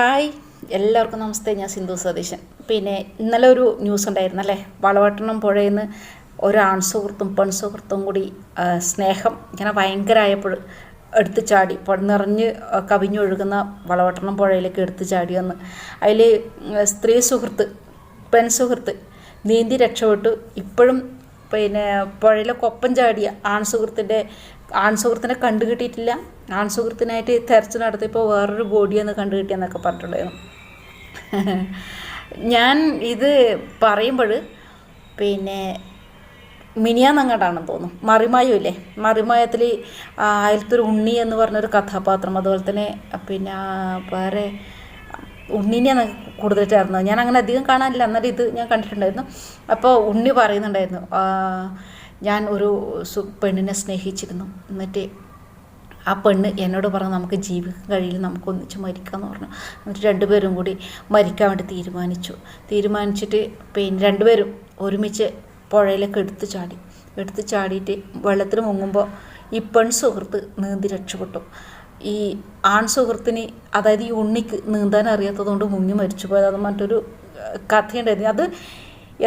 Hi. എല്ലാവർക്കും നമസ്തേ ഞാൻ സിന്ധു സതീശൻ. പിന്നെ ഇന്നലെ ഒരു ന്യൂസ് ഉണ്ടായിരുന്നു അല്ലേ? വളവട്ടണം പുഴയിൽ നിന്ന് ഒരു ആൺസുഹൃത്തും പെൺസുഹൃത്തും കൂടി സ്നേഹം ഇങ്ങനെ ഭയങ്കരമായപ്പോൾ എടുത്ത് ചാടി. നിറഞ്ഞ് കവിഞ്ഞൊഴുകുന്ന വളവട്ടണം പുഴയിലേക്ക് എടുത്ത് ചാടിയെന്ന് അതിൽ സ്ത്രീ സുഹൃത്ത് പെൺ സുഹൃത്ത് നീന്തി രക്ഷപ്പെട്ടു. ഇപ്പോഴും പിന്നെ പുഴയിലെ കൊപ്പം ചാടിയ ആൺ സുഹൃത്തിന്റെ ആൺ സുഹൃത്തിനെ കണ്ടു കിട്ടിയിട്ടില്ല ആൺസുഹൃത്തിനായിട്ട് തെരച്ചിൽ നടത്തിയപ്പോൾ വേറൊരു ബോഡിയൊന്ന് കണ്ടു കിട്ടിയെന്നൊക്കെ പറഞ്ഞിട്ടുണ്ടായിരുന്നു. ഞാൻ ഇത് പറയുമ്പോൾ പിന്നെ മിനിയാന്നങ്ങാട്ടാണെന്ന് തോന്നുന്നു. മറിമായും ഇല്ലേ? മറിമായത്തിൽ അതിലത്തൊരു ഉണ്ണി എന്ന് പറഞ്ഞൊരു കഥാപാത്രം അതുപോലെ തന്നെ പിന്നെ വേറെ ഉണ്ണീനെയാണ് കൂടുതൽ ചേർന്നത് ഞാൻ അങ്ങനെ അധികം കാണാനില്ല. എന്നാലും ഇത് ഞാൻ കണ്ടിട്ടുണ്ടായിരുന്നു. അപ്പോൾ ഉണ്ണി പറയുന്നുണ്ടായിരുന്നു ഞാൻ ഒരു പെണ്ണിനെ സ്നേഹിച്ചിരുന്നു. എന്നിട്ട് ആ പെണ്ണ് എന്നോട് പറഞ്ഞു നമുക്ക് ജീവിക്കാൻ കഴിയില്ല നമുക്ക് ഒന്നിച്ച് മരിക്കാമെന്ന് പറഞ്ഞു. എന്നിട്ട് രണ്ടുപേരും കൂടി മരിക്കാൻ വേണ്ടി തീരുമാനിച്ചു. തീരുമാനിച്ചിട്ട് പിന്നെ രണ്ടുപേരും ഒരുമിച്ച് പുഴയിലേക്ക് എടുത്തു ചാടി. എടുത്തു ചാടിയിട്ട് വെള്ളത്തിൽ മുങ്ങുമ്പോൾ ഈ പെൺ സുഹൃത്ത് നീന്തി രക്ഷപ്പെട്ടു. ഈ ആൺ സുഹൃത്തിന് അതായത് ഈ ഉണ്ണിക്ക് നീന്താൻ അറിയാത്തതുകൊണ്ട് മുങ്ങി മരിച്ചു പോയത്. അത് മറ്റൊരു കഥയുണ്ടായിരുന്നു. അത്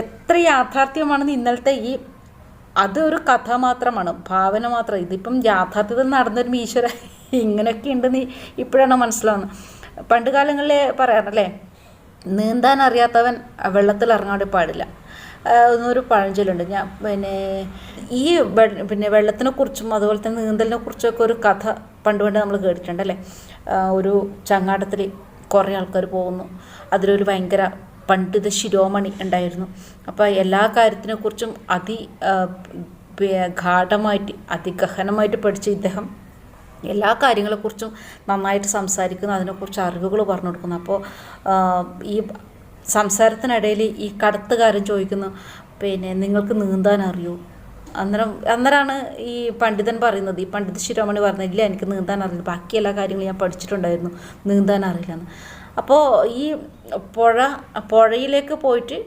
എത്ര യാഥാർത്ഥ്യമാണെന്ന് ഇന്നലത്തെ ഈ അത് ഒരു കഥ മാത്രമാണ്. ഭാവന മാത്രം. ഇതിപ്പം യാഥാർത്ഥ്യത്തിൽ നടന്നൊരു മീശ്വര ഇങ്ങനെയൊക്കെ ഉണ്ടെന്ന് ഇപ്പോഴാണ് മനസ്സിലാവുന്നത്. പണ്ട് കാലങ്ങളിലെ പറയാറല്ലേ നീന്താൻ അറിയാത്തവൻ വെള്ളത്തിൽ ഇറങ്ങാണ്ട് പാടില്ല. ഒന്നൊരു പഴഞ്ചൊല്ലുണ്ട്. ഞാൻ പിന്നെ ഈ പിന്നെ വെള്ളത്തിനെ കുറിച്ചും അതുപോലെ തന്നെ നീന്തലിനെ കുറിച്ചൊക്കെ ഒരു കഥ പണ്ട് പണ്ട് നമ്മൾ കേട്ടിട്ടുണ്ടല്ലേ അല്ലേ? ഒരു ചങ്ങാടത്തിൽ കുറേ ആൾക്കാർ പോകുന്നു. അതിലൊരു ഭയങ്കര പണ്ഡിത ശിരോമണി ഉണ്ടായിരുന്നു. അപ്പോൾ എല്ലാ കാര്യത്തിനെ കുറിച്ചും അതി ഗാഠമായിട്ട് അതിഗഹനമായിട്ട് പഠിച്ച ഇദ്ദേഹം എല്ലാ കാര്യങ്ങളെക്കുറിച്ചും നന്നായിട്ട് സംസാരിക്കുന്നു. അതിനെക്കുറിച്ച് അറിവുകൾ പറഞ്ഞു കൊടുക്കുന്നു. അപ്പോൾ ഈ സംസാരത്തിനിടയിൽ ഈ കടത്തുകാരൻ ചോദിക്കുന്നു. പിന്നെ നിങ്ങൾക്ക് നീന്താൻ അറിയോ? അന്നേരം അന്നേരമാണ് ഈ പണ്ഡിതൻ പറയുന്നത്. ഈ പണ്ഡിത ശിരോമണി പറഞ്ഞത് ഇല്ല എനിക്ക് നീന്താൻ അറിയില്ല. ബാക്കി എല്ലാ കാര്യങ്ങളും ഞാൻ പഠിച്ചിട്ടുണ്ടായിരുന്നു. നീന്താൻ അറിയില്ലെന്ന് അപ്പോൾ ഈ പുഴ പുഴയിലേക്ക് പോയിട്ട്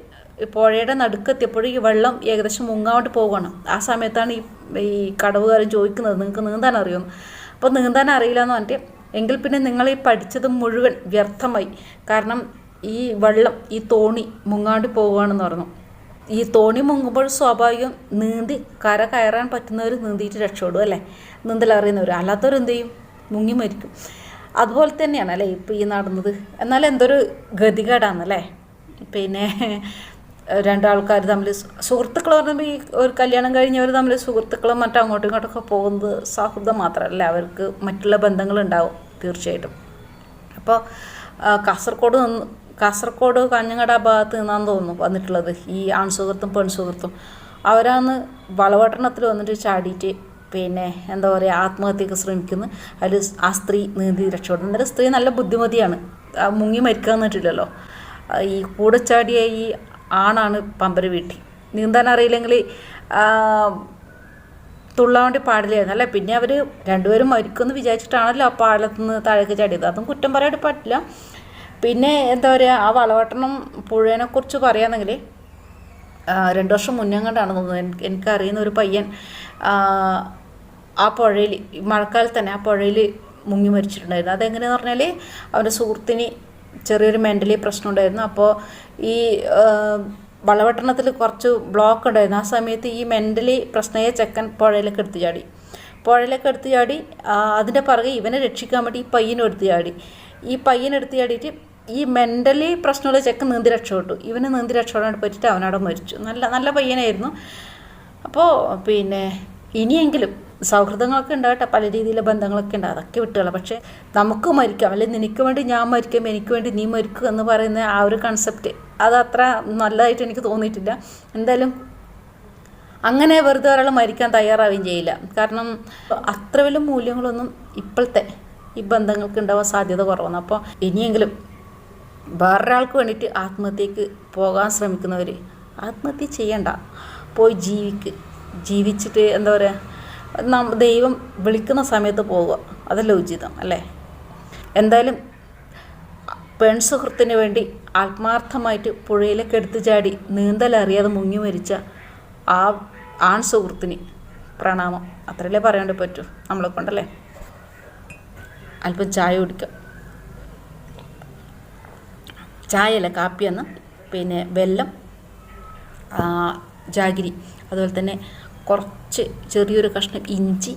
പുഴയുടെ നടുക്കെത്തിയപ്പോഴും ഈ വെള്ളം ഏകദേശം മുങ്ങാണ്ട് പോകണം ആ സമയത്താണ് ഈ ഈ കടവുകാരൻ ചോദിക്കുന്നത് നിങ്ങൾക്ക് നീന്താൻ അറിയുമെന്ന് അപ്പോൾ നീന്താൻ അറിയില്ല എന്ന് പറഞ്ഞിട്ട് എങ്കിൽ പിന്നെ നിങ്ങൾ ഈ പഠിച്ചത് മുഴുവൻ വ്യർത്ഥമായി. കാരണം ഈ വെള്ളം ഈ തോണി മുങ്ങാണ്ട് പോവുകയാണെന്ന് പറഞ്ഞു. ഈ തോണി മുങ്ങുമ്പോൾ സ്വാഭാവികം നീന്തി കര കയറാൻ പറ്റുന്നവർ നീന്തിയിട്ട് രക്ഷപ്പെടും അല്ലേ? അല്ലാത്തവർ എന്ത് ചെയ്യും? മുങ്ങി മരിക്കും. അതുപോലെ തന്നെയാണ് അല്ലേ? ഇപ്പോൾ ഈ നടന്നത്. എന്നാൽ എന്തൊരു ഗതികേടാണല്ലേ? പിന്നെ രണ്ടാൾക്കാർ തമ്മിൽ സുഹൃത്തുക്കൾ പറയുമ്പോൾ ഈ ഒരു കല്യാണം കഴിഞ്ഞവർ തമ്മിൽ സുഹൃത്തുക്കളും മറ്റും അങ്ങോട്ടും ഇങ്ങോട്ടൊക്കെ പോകുന്നത് സൗഹൃദം മാത്രമല്ല. അവർക്ക് മറ്റുള്ള ബന്ധങ്ങൾ ഉണ്ടാവും തീർച്ചയായിട്ടും അപ്പോൾ കാസർഗോഡ് നിന്ന് കാസർഗോഡ് കാഞ്ഞങ്ങാട് ഭാഗത്ത് നിന്നാന്ന് തോന്നുന്നു വന്നിട്ടുള്ളത്. ഈ ആൺസുഹൃത്തും പെൺസുഹൃത്തും. അവരാന്ന് വളവട്ടണത്തിൽ വന്നിട്ട് ചാടിയിട്ട് പിന്നെ എന്താ പറയുക ആത്മഹത്യക്ക് ശ്രമിക്കുന്നു. അതിൽ ആ സ്ത്രീ നീന്തി രക്ഷപ്പെടുന്നു എന്നാലും സ്ത്രീ നല്ല ബുദ്ധിമതിയാണ്. മുങ്ങി മരിക്കാൻ എന്നിട്ടില്ലല്ലോ ഈ കൂടെ ചാടിയ ഈ ആണാണ് പമ്പര വീട്ടി നീന്താൻ അറിയില്ലെങ്കിൽ തുള്ളാൻ വേണ്ടി പാടില്ലായിരുന്നു. അല്ലേ പിന്നെ അവർ രണ്ടുപേരും മരിക്കുമെന്ന് വിചാരിച്ചിട്ടാണല്ലോ ആ പാലത്ത് നിന്ന് താഴേക്ക് ചാടിയത്. അതും കുറ്റം പറയാൻ പറ്റില്ല. പിന്നെ എന്താ പറയുക ആ വളവട്ടണം പുഴേനെക്കുറിച്ച് പറയുകയാണെങ്കിൽ രണ്ട് വർഷം മുന്നേ കണ്ടാണ് തോന്നുന്നത് എനിക്ക് എനിക്കറിയുന്ന ഒരു പയ്യൻ ആ, പുഴയിൽ മഴക്കാലത്ത് തന്നെ ആ പുഴയിൽ മുങ്ങി മരിച്ചിട്ടുണ്ടായിരുന്നു. അതെങ്ങനെയെന്ന് പറഞ്ഞാൽ അവന്റെ സുഹൃത്തിന് ചെറിയൊരു മെന്റലി പ്രശ്നം ഉണ്ടായിരുന്നു. അപ്പോൾ ഈ വളവട്ടണത്തിൽ കുറച്ച് ബ്ലോക്ക് ഉണ്ടായിരുന്നു. ആ സമയത്ത് ഈ മെന്റലി പ്രശ്നയെ ചെക്കൻ പുഴയിലേക്ക് എടുത്തു ചാടി. പുഴയിലേക്ക് എടുത്തു ചാടി അതിന്റെ പുറകെ ഇവനെ രക്ഷിക്കാൻ വേണ്ടി ഈ പയ്യനും എടുത്തു ചാടി. ഈ പയ്യൻ എടുത്തു ചാടിയിട്ട് ഈ മെന്റലി പ്രശ്നമുള്ള ചെക്കൻ നീന്തി രക്ഷപ്പെട്ടു. ഇവന് നീന്തി രക്ഷപ്പെടാൻ പറ്റിയിട്ട് അവനവിടെ മരിച്ചു. നല്ല നല്ല പയ്യനായിരുന്നു. അപ്പോൾ പിന്നെ ഇനിയെങ്കിലും സൗഹൃദങ്ങളൊക്കെ ഉണ്ടാകട്ടെ പല രീതിയിലെ ബന്ധങ്ങളൊക്കെ ഉണ്ട്. അതൊക്കെ വിട്ടുകള. പക്ഷേ നമുക്ക് മരിക്കാം. അല്ലെങ്കിൽ നിനക്ക് വേണ്ടി ഞാൻ മരിക്കും എനിക്ക് വേണ്ടി നീ മരിക്കും എന്ന് പറയുന്ന ആ ഒരു കൺസെപ്റ്റ് അത് അത്ര നല്ലതായിട്ട് എനിക്ക് തോന്നിയിട്ടില്ല. എന്തായാലും അങ്ങനെ വെറുതെ ഒരാൾ മരിക്കാൻ തയ്യാറാവുകയും ചെയ്യില്ല. കാരണം അത്ര വലിയ മൂല്യങ്ങളൊന്നും ഇപ്പോഴത്തെ ഈ ബന്ധങ്ങൾക്ക് ഉണ്ടാവാൻ സാധ്യത കുറവാണ്. അപ്പോൾ ഇനിയെങ്കിലും വേറൊരാൾക്ക് വേണ്ടിയിട്ട് ആത്മഹത്യക്ക് പോകാൻ ശ്രമിക്കുന്നവർ ആത്മഹത്യ ചെയ്യണ്ട. പോയി ജീവിക്ക് ജീവിച്ചിട്ട് എന്താ പറയുക ദൈവം വിളിക്കുന്ന സമയത്ത് പോവുക. അതല്ല ഉചിതം അല്ലേ? എന്തായാലും പെൺസുഹൃത്തിന് വേണ്ടി ആത്മാർത്ഥമായിട്ട് പുഴയിലേക്ക് എടുത്തു ചാടി നീന്തലറിയാതെ മുങ്ങി മരിച്ച ആ ആൺ സുഹൃത്തിന് പ്രണാമം. അത്രയല്ലേ പറയാണ്ട് പറ്റൂ നമ്മളെ കൊണ്ടല്ലേ? അല്പം ചായ കുടിക്കാം. ചായയല്ല കാപ്പിയെന്ന് പിന്നെ വെല്ലം. ജാഗിരി. അതുപോലെ തന്നെ കുറച്ച് ചെറിയൊരു കഷ്ണം ഇഞ്ചി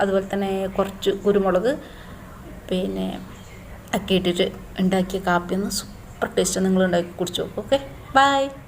അതുപോലെ തന്നെ കുറച്ച് കുരുമുളക് പിന്നെ ഒക്കെ ഇട്ടിട്ട് ഉണ്ടാക്കിയ കാപ്പിയൊന്ന് സൂപ്പർ ടേസ്റ്റ് നിങ്ങൾ ഉണ്ടാക്കി കുടിച്ചു നോക്കും ഓക്കെ ബൈ